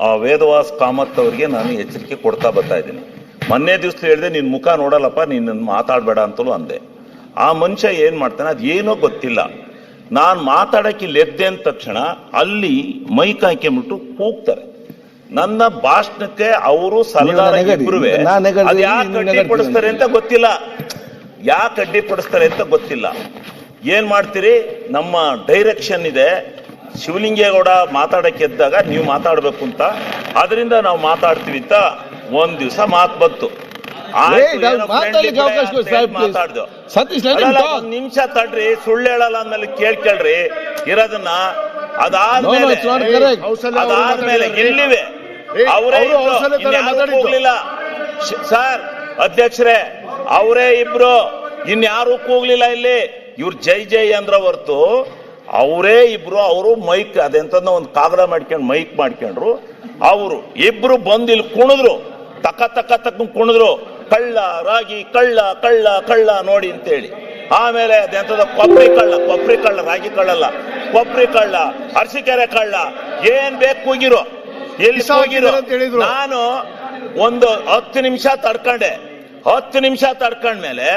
ಆ ವೇದವಾಸ್ ಕಾಮತ್ ಅವರಿಗೆ ನಾನು ಎಚ್ಚರಿಕೆ ಕೊಡ್ತಾ ಬರ್ತಾ ಇದ್ದೀನಿ. ಮೊನ್ನೆ ದಿವಸ ಹೇಳಿದೆ ನಿನ್ನ ಮುಖ ನೋಡಲ್ಲಪ್ಪ ನೀನು ಮಾತಾಡಬೇಡ ಅಂತಲೂ ಅಂದೆ. ಆ ಮನುಷ್ಯ ಏನು ಮಾಡ್ತಾನೆ ಅದು ಏನೋ ಗೊತ್ತಿಲ್ಲ. ನಾನು ಮಾತಾಡಕ್ಕೆ ಲೆದ್ದೆ ಅಂದ ತಕ್ಷಣ ಅಲ್ಲಿ ಮೈಕ್ ಹಾಕ್ಕೊಂಬಿಟ್ಟು ಕೂಗ್ತಾರೆ. ನನ್ನ ಭಾಷಣಕ್ಕೆ ಅವರು ಸಲಹೆ ನೆಗಡಿ. ಇಬ್ರುವೆ. ನಾನ್ ಯಾಕೆ ನೀನು ಅಡ್ಡಿ ನೆಗಡಿ ಪಡಿಸ್ತಾರೆ ಅಂತ ಗೊತ್ತಿಲ್ಲ. ಯಾಕೆ ಅಡ್ಡಿಪಡಿಸ್ತಾರೆ ಅಂತ ಗೊತ್ತಿಲ್ಲ. ಏನ್ ಮಾಡ್ತೀರಿ? ನಮ್ಮ ಡೈರೆಕ್ಷನ್ ಇದೆ. ಶಿವಲಿಂಗೇಗೌಡ ಮಾತಾಡಕ್ಕೆ ಎದ್ದಾಗ ನೀವು ಮಾತಾಡಬೇಕು ಅಂತ. ಅದರಿಂದ ನಾವು ಮಾತಾಡ್ತೀವಿ ಅಂತ ಒಂದ್ ದಿವಸ ಮಾತು ಬಂತು. ಮಾತಾಡ್ದು. ಒಂದ್ ನಿಮಿಷ ತಡ್ರಿ ಸುಳ್ಳು ಹೇಳಲ್ಲ ಅಂದ್ಮೇಲೆ ಕೇಳ್ಕೇಳ್ರಿ ಇರೋದನ್ನ ಅದಾದ್ಮೇಲೆ ಅದಾದ್ಮೇಲೆ. ಇಲ್ಲಿವೆ. ಅವರೇ. ಹೋಗ್ಲಿಲ್ಲ ಸರ್ ಅಧ್ಯಕ್ಷರೇ ಅವರೇ ಇಬ್ರು. ಇನ್ಯಾರು ಕೂಗ್ಲಿಲ್ಲ ಇಲ್ಲಿ. ಇವ್ರು ಜೈ ಜೈ ಅಂದ್ರ ಹೊರ್ತು ಅವರೇ ಇಬ್ರು ಅವರು ಮೈಕ್ ಅದೆಂತಂದ ಒಂದು ಕಾಗದ ಮಾಡ್ಕೊಂಡು ಮೈಕ್ ಮಾಡ್ಕೊಂಡ್ರು. ಅವರು ಇಬ್ರು ಬಂದು ಇಲ್ಲಿ ಕುಣಿದ್ರು. ತಕ್ಕ ತಕ್ಕ ತಕ್ಕ ಕುಣಿದ್ರು. ಕಳ್ಳ ರಾಗಿ ಕಳ್ಳ ಕಳ್ಳ ಕಳ್ಳ ನೋಡಿ ಅಂತೇಳಿ. ಆಮೇಲೆ ಅದೆಂತದ ಕೊಬ್ಬರಿ ಕಳ್ಳ ಕೊಬ್ಬರಿ ಕಳ್ಳ ರಾಗಿ ಕಳ್ಳಲ್ಲ. ಕೊಬ್ಬರಿ ಕಳ್ಳ ಅರಸಿಕೆರೆ ಕಳ್ಳ ಏನ್ ಬೇಕು ಹೋಗಿರೋ ಎಲ್ಲಿ ಹೋಗಿರೋ ಅಂತ ಹೇಳಿದ್ರು. ನಾನು ಒಂದು ಹತ್ತು ನಿಮಿಷ ತಡ್ಕೊಂಡೆ. ಹತ್ತು ನಿಮಿಷ ತಡ್ಕೊಂಡ್ಮೇಲೆ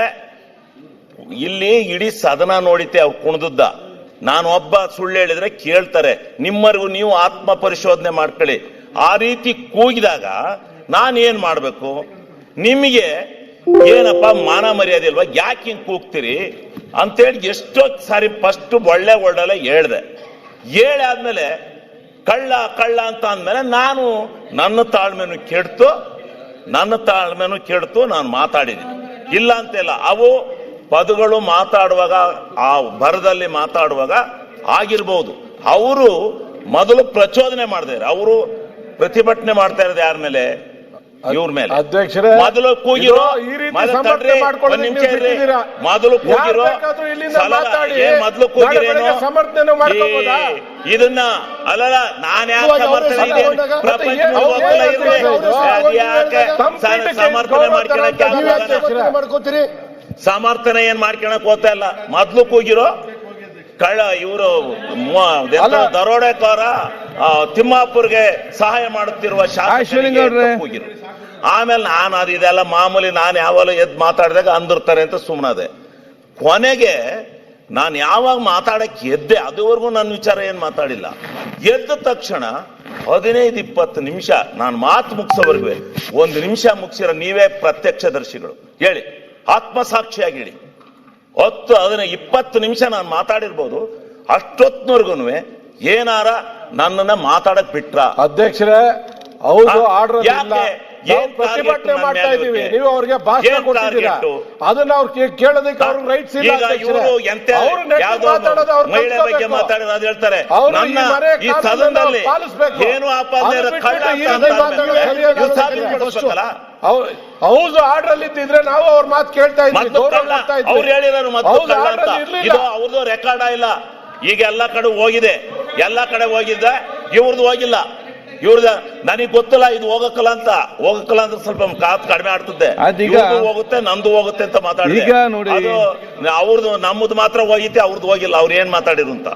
ಇಲ್ಲಿ ಇಡೀ ಸದನ ನೋಡಿತೆ ಅವ್ರು ಕುಣಿದದ್ದ. ನಾನು ಒಬ್ಬ ಸುಳ್ಳು ಹೇಳಿದ್ರೆ ಕೇಳ್ತಾರೆ. ನಿಮ್ಮರಿಗೂ ನೀವು ಆತ್ಮ ಪರಿಶೋಧನೆ ಮಾಡ್ಕೊಳ್ಳಿ. ಆ ರೀತಿ ಕೂಗಿದಾಗ ನಾನು ಮಾಡಬೇಕು ಮಾಡ್ಬೇಕು? ನಿಮಗೆ ಏನಪ್ಪ ಮಾನ ಮರ್ಯಾದೆ ಇಲ್ವಾ? ಯಾಕೆ ಹಿಂಗೆ ಕೂಗ್ತೀರಿ? ಅಂತೇಳಿ ಎಷ್ಟೋ ಸಾರಿ ಫಸ್ಟ್ ಒಳ್ಳೆ ಒಳ್ಳೆ ಹೇಳ್ದೆ. ಹೇಳಾದ್ಮೇಲೆ ಕಳ್ಳ ಕಳ್ಳ ಅಂತ ಅಂದ್ಮೇಲೆ ನಾನು ನನ್ನ ತಾಳ್ಮೆನು ಕೆಡ್ತು, ನನ್ನ ತಾಳ್ಮೆನು ಕೆಡ್ತು, ನಾನು ಮಾತಾಡಿದ್ದೀನಿ. ಇಲ್ಲ ಅಂತ ಇಲ್ಲ ಅವು ಪದಗಳು ಮಾತಾಡುವಾಗ ಆ ಭರದಲ್ಲಿ ಮಾತಾಡುವಾಗ ಆಗಿರ್ಬೋದು. ಅವರು ಮೊದಲು ಪ್ರಚೋದನೆ ಮಾಡಿದ್ದಾರೆ ಅವರು ಪ್ರತಿಭಟನೆ ಮಾಡ್ತಾ ಇರೋದು ಯಾರ ಮೇಲೆ? ಇವ್ರ ಮೇಲೆ. ಅಧ್ಯಕ್ಷರೇ, ಮೊದಲು ಕೂಗಿರೋ ಮೊದಲು ಕೂಗಿರೋ ಮೊದಲು ಕೂಗಿರೇನು? ಇದನ್ನ ಅಲ್ಲ ನಾನು ಯಾಕೆ ಸಮರ್ಥನೆ ಮಾಡ್ತೀನಿ? ಇದೆ? ಪ್ರಪಂಚ ಸಮರ್ಥನೆ ಮಾಡ್ಕೊಳಕ್ಕೆ ಮಾಡ್ಕೋತೀರಿ? ಸಮರ್ಥನೆ ಏನ್ ಮಾಡ್ಕೊಳಕ್ ಹೋಗ್ತಾ ಇಲ್ಲ. ಮೊದ್ಲು ಕೂಗಿರೋ ಕಳ್ಳ ಇವರು. ದರೋಡೆಕೋರ ತಿಮ್ಮಾಪುರ್ಗೆ ಸಹಾಯ ಮಾಡುತ್ತಿರುವ ಕೂಗಿರು. ಆಮೇಲೆ ನಾನು ಅದು ಇದೆಲ್ಲ ಮಾಮೂಲಿ ನಾನು ಯಾವಾಗಲೂ ಎದ್ದು ಮಾತಾಡಿದಾಗ ಅಂದಿರ್ತಾರೆ ಅಂತ ಸುಮ್ಮನದೆ ಕೊನೆಗೆ ನಾನು ಯಾವಾಗ ಮಾತಾಡಕ್ಕೆ ಎದ್ದೆ ಅದುವರೆಗೂ ನನ್ನ ವಿಚಾರ ಏನು ಮಾತಾಡಿಲ್ಲ. ಎದ್ದ ತಕ್ಷಣ ಹದಿನೈದು ಇಪ್ಪತ್ತು ನಿಮಿಷ ನಾನು ಮಾತು ಮುಗಿಸೋವರೆಗೂ ಒಂದು ನಿಮಿಷ ಮುಗಿಸಿರೋ ನೀವೇ ಪ್ರತ್ಯಕ್ಷದರ್ಶಿಗಳು. ಹೇಳಿ. ಆತ್ಮಸಾಕ್ಷಿಯಾಗಿ ಹೇಳಿ ಹೊತ್ತು ಅದನ್ನ ಇಪ್ಪತ್ತು ನಿಮಿಷ ನಾನು ಮಾತಾಡಿರ್ಬೋದು ಅಷ್ಟೊತ್ತಿನವರೆಗೂ ಏನಾರ ನನ್ನನ್ನ ಮಾತಾಡಕ್ ಬಿಟ್ರ. ಅಧ್ಯಕ್ಷರೇ ಹೌದು ಆರ್ಡರ್ ಯಾಕೆ? ಏನ್ ಪ್ರತಿಭಟನೆ ಮಾಡ್ತಾ ಇದ್ದೀವಿ. ಇದೀವಿ ನೀವು ಅವ್ರಿಗೆ ಭಾಷಣ ಕೊಟ್ಟಿದ್ದೀರಾ? ಅದನ್ನ ಅವ್ರು ಕೇಳೋದಕ್ಕೆ ಅವ್ರಿಗೆ ರೈಟ್ಸ್ ಇಲ್ಲ ಇವರು ಎಂತ ಮಾತಾಡೋದು ಅವ್ರ ಮಹಿಳೆ ಬಗ್ಗೆ. ಮಾತಾಡೋದು ಅದು ಹೇಳ್ತಾರೆ. ನನ್ನ ಈ ಸದನದಲ್ಲಿ. ಏನು ಆಪಾದನೆ ಅಂತ ಆರ್ಡರ್ ಅಲ್ಲಿ ಇದ್ದಿದ್ರೆ ನಾವು ಅವ್ರ ಮಾತು ಕೇಳ್ತಾ ಇದ್ವಿ ಅವ್ರು ಹೇಳಿರೋರು ಅಂತ. ಇದು ಅವ್ರದ್ದು ರೆಕಾರ್ಡ ಇಲ್ಲ? ಈಗ ಎಲ್ಲ ಕಡೆ ಹೋಗಿದೆ. ಎಲ್ಲ ಕಡೆ ಹೋಗಿದ್ದ ಇವ್ರದ್ದು ಹೋಗಿಲ್ಲ. ಇವ್ರದ ನನಗೆ ಗೊತ್ತಿಲ್ಲ ಇದು ಹೋಗಕ್ಕಲ್ಲ ಅಂತ. ಹೋಗಕ್ಕಲ್ಲ ಅಂದ್ರೆ ಸ್ವಲ್ಪ ಕಾತ್ ಕಡಿಮೆ ಆಡ್ತದೆ ಹೋಗುತ್ತೆ ನಂದು ಹೋಗುತ್ತೆ ಅಂತ ಮಾತಾಡಿದ್ರೆ ಈಗ ನೋಡಿ- ಅದು ಅವ್ರದ್ದು ನಮ್ಮದು ಮಾತ್ರ ಹೋಗಿತ್ತೆ ಅವ್ರದ್ದು ಹೋಗಿಲ್ಲ ಅವ್ರು ಏನ್ ಮಾತಾಡಿದ್ರು ಅಂತ?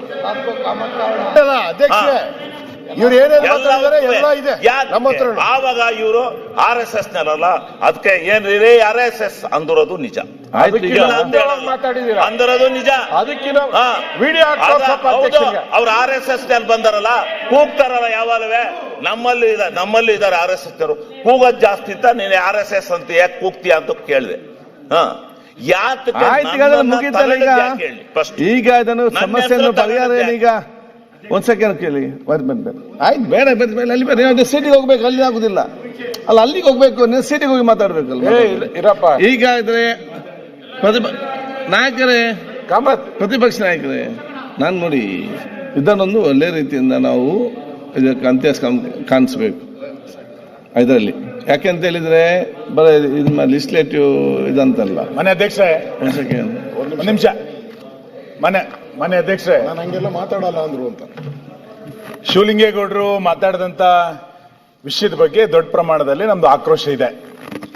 ಆವಾಗ ಇವರು ಆರ್ ಎಸ್ ಎಸ್ ನಲ್ಲ ಅದಕ್ಕೆ ಏನ್ ರೀ ಆರ್ ಎಸ್ ಎಸ್ ಅಂದಿರೋದು ನಿಜ. ಅಂದಿರೋದು ನಿಜ. ಅವ್ರು ಆರ್ ಎಸ್ ಎಸ್ನಲ್ಲಿ ಬಂದಾರಲ್ಲ ಕೂಗ್ತಾರಲ್ಲ ಯಾವಾಗಲೇ. ನಮ್ಮಲ್ಲೂ ಇದ ನಮ್ಮಲ್ಲೂ ಇದಾರೆ ಆರ್ ಎಸ್ ಎಸ್ ಕೂಗೋದ್ ಜಾಸ್ತಿ ಅಂತ ನೀನು ಆರ್ ಎಸ್ ಎಸ್ ಅಂತ ಯಾಕೆ ಕೂಗ್ತೀಯ ಅಂತ ಕೇಳಿದೆ. ಹಾ. ಈಗ ಈಗ? ಯಾಕೆ? ಈಗ ಅದನ್ನು ಸಮಸ್ಯೆಯನ್ನು ಪರಿಹಾರ ಏನೀಗ ಒಂದ್ ಸೆಕೆಂಡ್ ಕೇಳಿ ಬರ್ರಿ ಬರ್ರಿ ಆಯ್ತು ಬೇಡ ಬರ್ರಿ ಬೇಡ ಅಲ್ಲಿ ಬೇಡ ನೀವು ಸಿಟಿಗೆ ಹೋಗ್ಬೇಕು ಅಲ್ಲಿ ಆಗುದಿಲ್ಲ. ಅಲ್ಲ ಅಲ್ಲಿಗೆ ಹೋಗ್ಬೇಕು ನೀವು ಸಿಟಿಗೆ ಹೋಗಿ ಮಾತಾಡ್ಬೇಕಲ್ಲ ಇರಪ್ಪ. ಈಗ ಇದ್ರೆ ಪ್ರತಿಪ ನಾಯಕರೇ ಕಾಮತ್. ಪ್ರತಿಪಕ್ಷ ನಾಯಕರೇ ನಾನು ನೋಡಿ ಇದನ್ನೊಂದು ಒಳ್ಳೆ ರೀತಿಯಿಂದ ನಾವು ಇದಕ್ಕೆ ಅಂತ್ಯ ಕಾಣಿಸ್ಬೇಕು. ಇದರಲ್ಲಿ ಯಾಕೆಂತ ಹೇಳಿದ್ರೆ ಬರೀ ಇದು ಲಿಸ್ಲೇಟಿವ್ ಇದಂತಲ್ಲ. ಮನೆ ಅಧ್ಯಕ್ಷರೇ. ಒಂದು ಸೆಕೆಂಡ್ ಒಂದ್ ನಿಮಿಷ. ಮನೆ ಮನೆ ಅಧ್ಯಕ್ಷರೇ. ನಾನು ಹಂಗೆಲ್ಲ ಮಾತಾಡಲ್ಲ ಅಂದ್ರು ಅಂತ. ಶಿವಲಿಂಗೇಗೌಡರು ಮಾತಾಡಿದಂತ ವಿಷಯದ ಬಗ್ಗೆ ದೊಡ್ಡ ಪ್ರಮಾಣದಲ್ಲಿ ನಮ್ದು ಆಕ್ರೋಶ ಇದೆ.